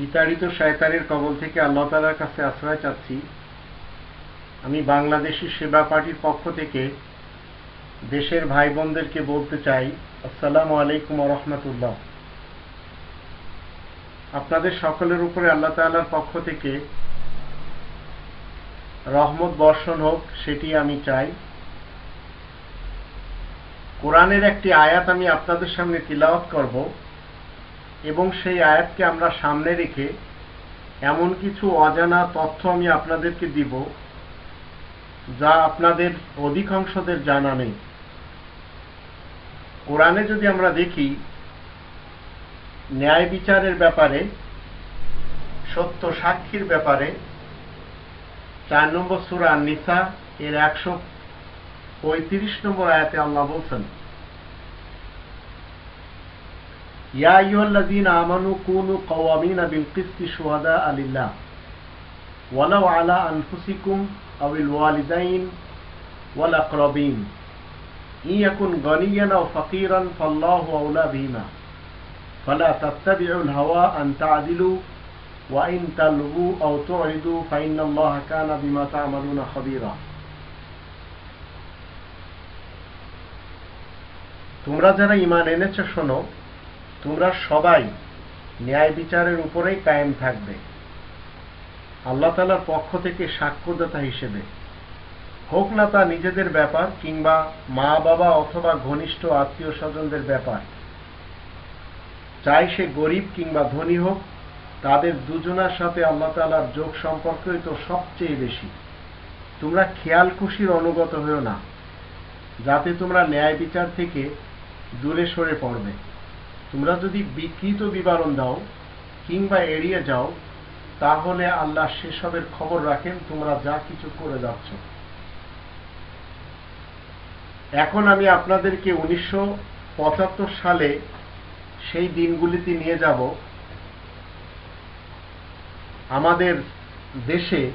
বিতাড়িত শয়তানের কবল থেকে আল্লাহ তালার কাছে আশ্রয় চাচ্ছি। আমি বাংলাদেশি সেবা পার্টির পক্ষ থেকে দেশের ভাই বোনদেরকে বলতে চাই, আসসালামু আলাইকুম রহমতুল্লাহ। আপনাদের সকলের উপরে আল্লাহ তাআলার পক্ষ থেকে রহমত বর্ষণ হোক, সেটি আমি চাই। কোরআনের একটি আয়াত আমি আপনাদের সামনে তিলাওয়াত করব। এবং সেই আয়াতকে আমরা সামনে রেখে এমন কিছু অজানা তথ্য আমি আপনাদেরকে দিব যা আপনাদের অধিকাংশদের জানা নেই। কোরআনে যদি আমরা দেখি, ন্যায় বিচারের ব্যাপারে, সত্য সাক্ষীর ব্যাপারে, চার নম্বর সুরা নিসা এর একশো পঁয়ত্রিশ নম্বর আয়াতে আল্লাহ বলছেন ইয়া আইয়ুহাল্লাযীনা আমানু কুনু কাওয়ামিনা বিল কিসতি শুহাদা লিল্লাহ ওয়ালাউ আলা আনফুসিকুম আবিল ওয়ালিদাইন ওয়াল আকরাবিন ইন ইয়াকুন গানিয়ান আও ফাকিরান ফাল্লাহু আওলা বিহিমা فلا تتبعوا الهوى أن تعدلوا وإن تلغوا أو تعرضوا فإن الله كان بما تعملون خبيرا তোমরা যারা ইমান এনেছ শোনো তোমরা সবাই ন্যায় বিচারের উপরেই কায়েম থাকবে। আল্লাহ তালার পক্ষ থেকে সাক্ষ্যদাতা হিসেবে। হোক না তা নিজেদের ব্যাপার কিংবা মা, বাবা অথবা ঘনিষ্ঠ আত্মীয় স্বজনদের ব্যাপার। চাই সে গরিব কিংবা ধনী হোক, তাদের দুজনার সাথে আল্লাহ তালার যোগ সম্পর্কই তো সবচেয়ে বেশি। তোমরা খেয়াল খুশির অনুগত হয়েও না, যাতে তোমরা ন্যায় বিচার থেকে দূরে সরে পড়বে। তোমরা যদি বিকৃত বিবরণ দাও কিংবা এড়িয়ে যাও, তাহলে আল্লাহ সেসবের খবর রাখেন, তোমরা যা কিছু করে যাচ্ছ। এখন আমি আপনাদেরকে উনিশশো পঁচাত্তর সালে সেই দিনগুলিতে নিয়ে যাব। আমাদের দেশে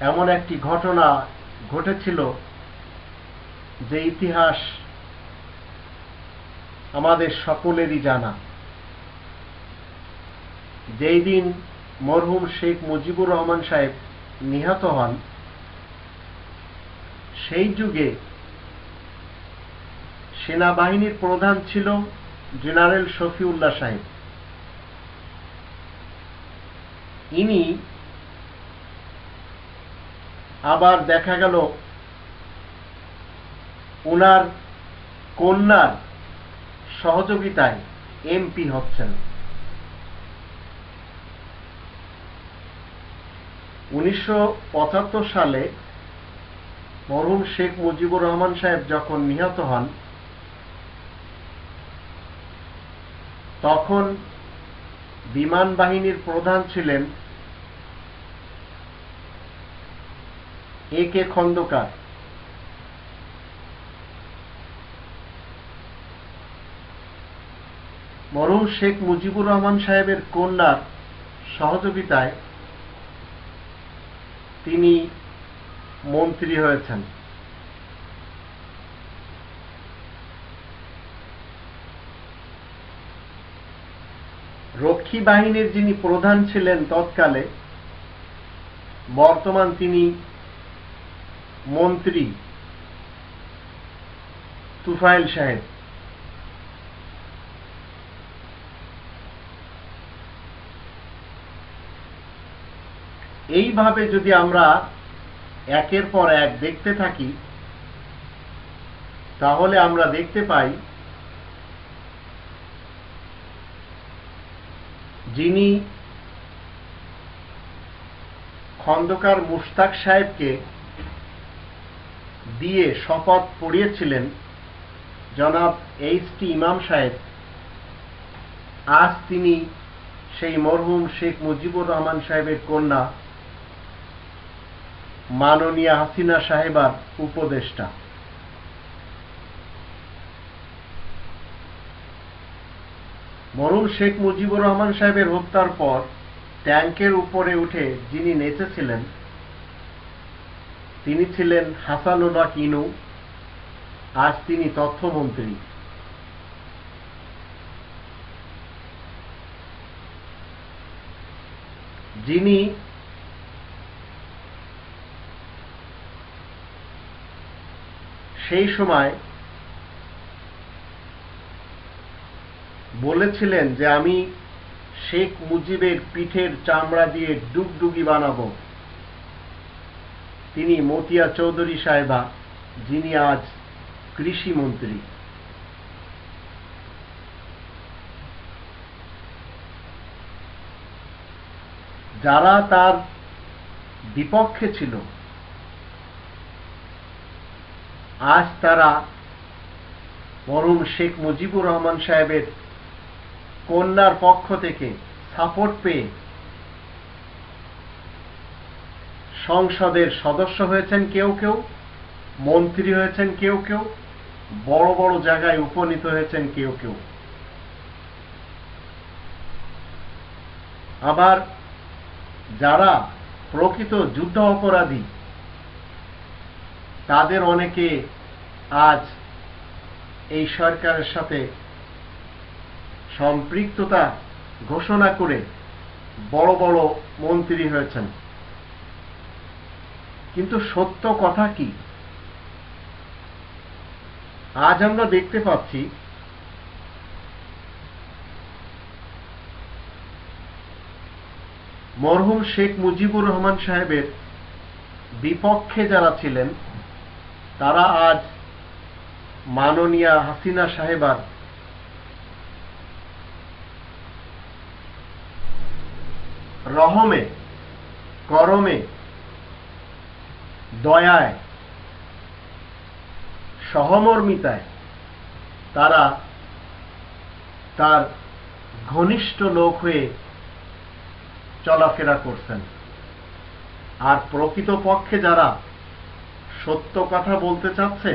এমন একটি ঘটনা ঘটেছিল যে ইতিহাস আমাদের সকলেরই জানা। যেই দিন মরহুম শেখ মুজিবুর রহমান সাহেব নিহত হন, সেই যুগে সেনাবাহিনীর প্রধান ছিল জেনারেল শফিউল্লাহ সাহেব। ইনি আবার দেখা গেল ওনার কন্যার সহযোগিতায় এমপি হচ্ছেন। উনিশশো পঁচাত্তর সালে মরহুম শেখ মুজিবুর রহমান সাহেব যখন নিহত হন, তখন বিমান বাহিনীর প্রধান ছিলেন এ কে খন্দকার। মরহুম শেখ মুজিবুর রহমান সাহেবের কন্যার সহযোগিতায় তিনি মন্ত্রী হয়েছেন। রক্ষী বাহিনীর যিনি প্রধান ছিলেন তৎকালে, বর্তমান তিনি মন্ত্রী তুফাইল সাহেব। এইভাবে যদি আমরা একের পর এক দেখতে থাকি, তাহলে আমরা দেখতে পাই যিনি খন্দকার মুশতাক সাহেবকে দিয়ে শপথ পড়িয়েছিলেন জনাব এইচ টি ইমাম সাহেব। আজ তিনি সেই মরহুম শেখ মুজিবুর রহমান সাহেবের কন্যা মাননীয়া হাসিনা সাহেবার উপদেষ্টা মরুম শেখ মুজিবুর রহমান সাহেবের হত্যার পর ট্যাঙ্কের উপরে উঠে যিনি নেচেছিলেন, তিনি ছিলেন হাসানুল্লাহ কিনু আজ তিনি তথ্যমন্ত্রী। যিনি সেই সময় বলেছিলেন যে আমি শেখ মুজিবের পিঠের চামড়া দিয়ে ডুগডুগি বানাবো। তিনি মতিয়া চৌধুরী সাহেবা, যিনি আজ কৃষি মন্ত্রী। যারা তার বিপক্ষে ছিল আজ তারা মরুম শেখ মুজিবুর রহমান সাহেবের কন্যার পক্ষ থেকে সাপোর্ট পেয়ে সংসদের সদস্য হয়েছেন কেউ কেউ, মন্ত্রী হয়েছেন কেউ কেউ, বড় বড় জায়গায় উপনীত হয়েছেন কেউ কেউ। আবার যারা প্রকৃত যুদ্ধ অপরাধী তাদের অনেকে আজ এই সরকারের সাথে সম্পৃক্ততা ঘোষণা করে বড় বড় মন্ত্রী হয়েছেন। কিন্তু সত্য কথা কি? আজ আমরা দেখতে পাচ্ছি মরহুম শেখ মুজিবুর রহমান সাহেবের বিপক্ষে যারা ছিলেন তারা আজ মাননীয়া হাসিনা সাহেবার রহমে, করমে, দয়ায়, সহমর্মিতায় তারা তার ঘনিষ্ঠ লোক হয়ে চলাফেরা করছেন। আর প্রকৃতপক্ষে যারা সত্য কথা বলতে চাচ্ছে?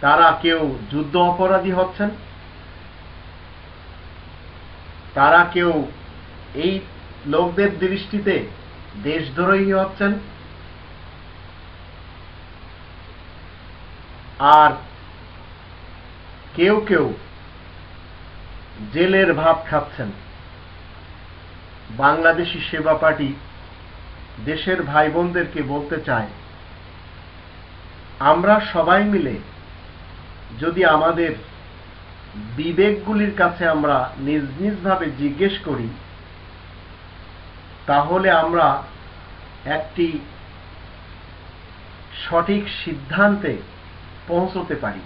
তারা কেউ যুদ্ধ অপরাধী হচ্ছেন? তারা কেউ এই লোকদের দৃষ্টিতে দেশদ্রোহী হচ্ছেন? আর কেউ কেউ জেলের ভাত খাচ্ছেন? বাংলাদেশি সেবা পার্টি দেশের ভাই বোনদেরকে বলতে চায় আমরা সবাই মিলে যদি আমাদের বিবেকগুলির কাছে আমরা নিজ নিজভাবে জিজ্ঞেস করি, তাহলে আমরা একটি সঠিক সিদ্ধান্তে পৌঁছতে পারি।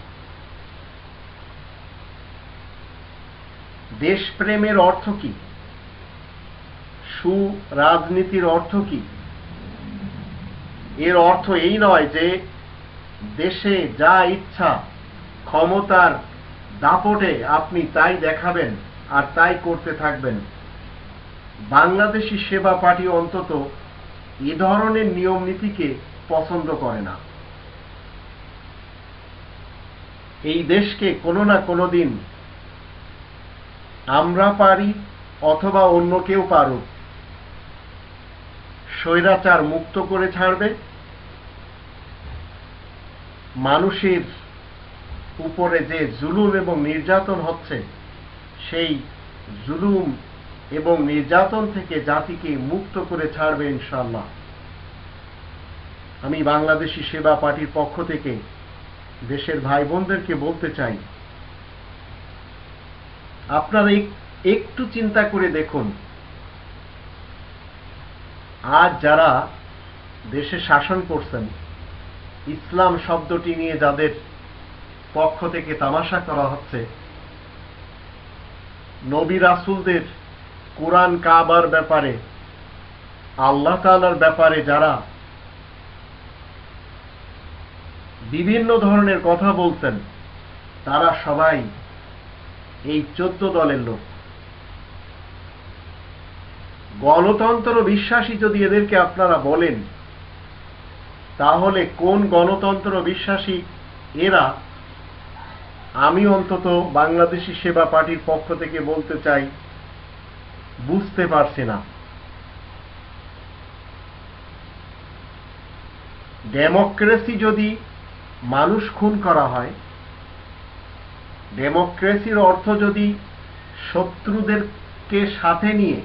দেশপ্রেমের অর্থ কি? সুরাজনীতির অর্থ কি? এর অর্থ এই নয় যে দেশে যা ইচ্ছা ক্ষমতার দাপটে আপনি তাই দেখাবেন আর তাই করতে থাকবেন। বাংলাদেশি সেবা পার্টি অন্তত এ ধরনের নিয়ম নীতিকে পছন্দ করে না। এই দেশকে কোনো না কোনো দিন আমরা পারি অথবা অন্য কেউ পারুক। স্বৈরাচার মুক্ত করে ছাড়বে। মানুষের উপরে যে জুলুম এবং নির্যাতন হচ্ছে, সেই জুলুম এবং নির্যাতন থেকে জাতিকে মুক্ত করে ছাড়বে ইনশাল্লাহ আমি বাংলাদেশি সেবা পার্টির পক্ষ থেকে দেশের ভাই বোনদেরকে বলতে চাই, আপনারা একটু চিন্তা করে দেখুন, আজ যারা দেশে শাসন করছেন ইসলাম শব্দটি নিয়ে যাদের পক্ষ থেকে তামাশা করা হচ্ছে, নবী রাসুলদের কোরআন কাবার ব্যাপারে, আল্লাহ তালার ব্যাপারে যারা বিভিন্ন ধরনের কথা বলছেন তারা সবাই এই চোদ্দ দলের লোক। গণতন্ত্র বিশ্বাসী যদি এদেরকে আপনারা বলেন তাহলে কোন গণতন্ত্র বিশ্বাসী? এরা, আমি অন্তত বাংলাদেশি সেবা পার্টির পক্ষ থেকে বলতে চাই, বুঝতে পারছি না। ডেমোক্রেসি যদি মানুষ খুন করা হয়, ডেমোক্রেসির অর্থ যদি শত্রুদেরকে সাথে নিয়ে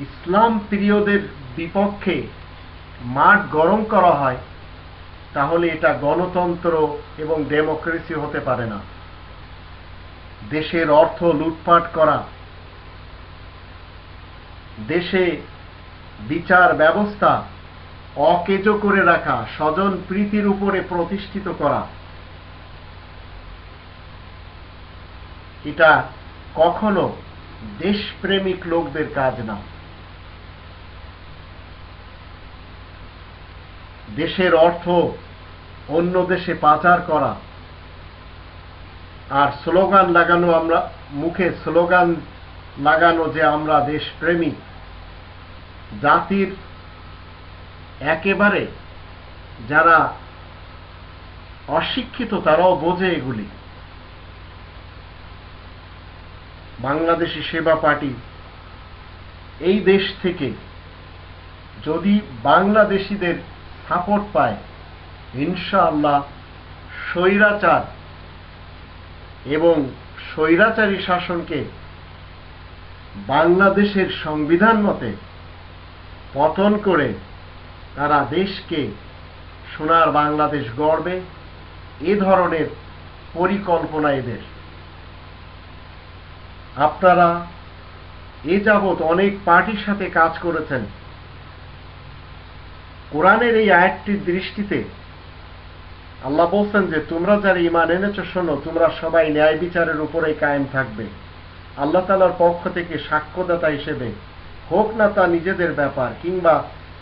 ইসলাম প্রিয়দের বিপক্ষে মাঠ গরম করা হয়, তাহলে এটা গণতন্ত্র এবং ডেমোক্রেসি হতে পারে না। দেশের অর্থ লুটপাট করা, দেশে বিচার ব্যবস্থা অকেজো করে রাখা, স্বজন প্রীতির উপরে প্রতিষ্ঠিত করা, এটা কখনো দেশপ্রেমিক লোকদের কাজ না। দেশের অর্থ অন্য দেশে পাচার করা। আর স্লোগান লাগানো আমরা, মুখে স্লোগান লাগানো যে আমরা দেশপ্রেমী, জাতির একেবারে যারা অশিক্ষিত তারাও বোঝে এগুলি। বাংলাদেশি সেবা পার্টি এই দেশ থেকে যদি বাংলাদেশিদের সাপোর্ট পায়। ইনশাআল্লাহ স্বৈরাচার এবং স্বৈরাচারী শাসনকে বাংলাদেশের সংবিধান মতে পতন করে তারা দেশকে সোনার বাংলাদেশ গড়বে, এ ধরনের পরিকল্পনা এদের। আপনারা এ যাবৎ অনেক পার্টির সাথে কাজ করেছেন। কোরআনের এই আয়াতটির দৃষ্টিতে আল্লাহ বলছেন যে, তোমরা যারা ইমান এনেছ, শোনো, তোমরা সবাই ন্যায় বিচারের উপরেই কায়েম থাকবে। আল্লাহ তালার পক্ষ থেকে সাক্ষ্যদাতা হিসেবে হোক না তা নিজেদের ব্যাপার কিংবা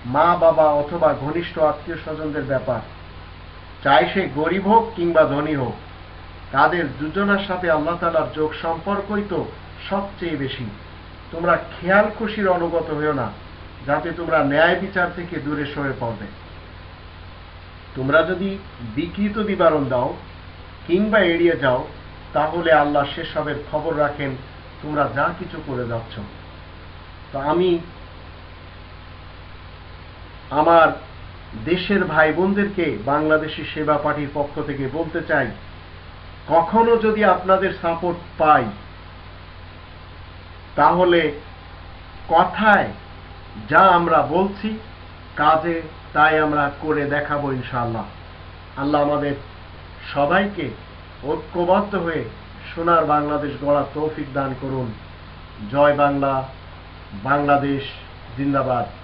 মা, বাবা অথবা ঘনিষ্ঠ আত্মীয় স্বজনদের ব্যাপার। চাই সে গরিব হোক কিংবা ধনী হোক, তাদের দুজনের সাথে আল্লাহ তালার যোগ সম্পর্কই তো সবচেয়ে বেশি। তোমরা খেয়াল খুশির অনুগত হয়েও না। যাতে তোমরা ন্যায় বিচার থেকে দূরে সরে পড়বে। তোমরা যদি বিকৃত বিবরণ দাও কিংবা এড়িয়ে যাও, তাহলে আল্লাহ সেসবের খবর রাখেন, তোমরা যা কিছু করে যাচ্ছ। তো আমি আমার দেশের ভাই বোনদেরকে বাংলাদেশি সেবা পার্টির পক্ষ থেকে বলতে চাই, কখনো যদি আপনাদের সাপোর্ট পাই, তাহলে কথায় যা আমরা বলছি, কাজে তাই আমরা করে দেখাবো ইনশাআল্লাহ। আল্লাহ আমাদের সবাইকে ঐক্যবদ্ধ হয়ে সোনার বাংলাদেশ গড়া তৌফিক দান করুন। জয় বাংলা, বাংলাদেশ, জিন্দাবাদ।